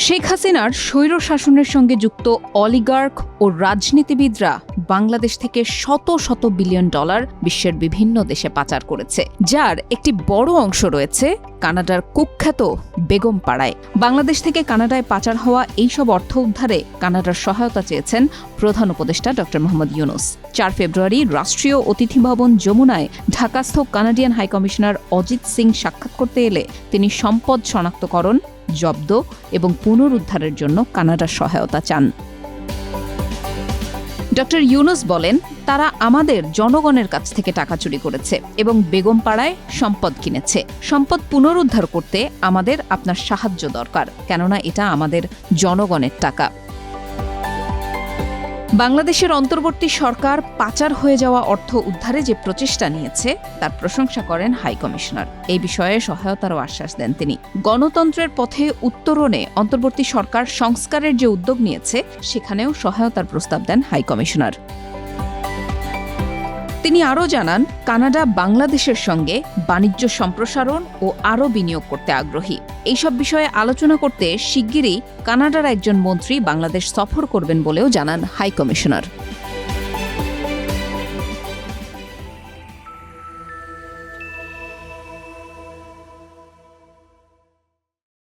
শেখ হাসিনার স্বৈর শাসনের সঙ্গে যুক্ত অলিগার্ক ও রাজনীতিবিদরা বাংলাদেশ থেকে শত শত বিলিয়ন ডলার বিশ্বের বিভিন্ন দেশে পাচার করেছে, যার একটি বড় অংশ রয়েছে কানাডার কুখ্যাত বেগম পাড়ায়। বাংলাদেশ থেকে কানাডায় পাচার হওয়া এইসব অর্থ উদ্ধারে কানাডার সহায়তা চেয়েছেন প্রধান উপদেষ্টা ড. মোহাম্মদ ইউনুস। চার ফেব্রুয়ারি রাষ্ট্রীয় অতিথি ভবন যমুনায় ঢাকাস্থ Canadian high commissioner Ajit Singh সাক্ষাৎ করতে এলে তিনি সম্পদ শনাক্তকরণ, জব্দ এবং পুনরুদ্ধারের জন্য কানাডার সহায়তা চান। ডক্টর ইউনুস বলেন, তারা আমাদের জনগণের কাছ থেকে টাকা চুরি করেছে এবং বেগম পাড়ায় সম্পদ কিনেছে। সম্পদ পুনরুদ্ধার করতে আমাদের আপনার সাহায্য দরকার, কেননা এটা আমাদের জনগণের টাকা। বাংলাদেশের অন্তর্বর্তী সরকার পাচার হয়ে যাওয়া অর্থ উদ্ধারে যে প্রচেষ্টা নিয়েছে, তার প্রশংসা করেন হাই কমিশনার। এই বিষয়ে সহায়তারও আশ্বাস দেন তিনি। গণতন্ত্রের পথে উত্তরণে অন্তর্বর্তী সরকার সংস্কারের যে উদ্যোগ নিয়েছে, সেখানেও সহায়তার প্রস্তাব দেন হাই কমিশনার। তিনি আরও জানান, কানাডা বাংলাদেশের সঙ্গে বাণিজ্য সম্প্রসারণ ও আরও বিনিয়োগ করতে আগ্রহী। এইসব বিষয়ে আলোচনা করতে শিগগিরই কানাডার একজন মন্ত্রী বাংলাদেশ সফর করবেন বলেও জানান হাই কমিশনার।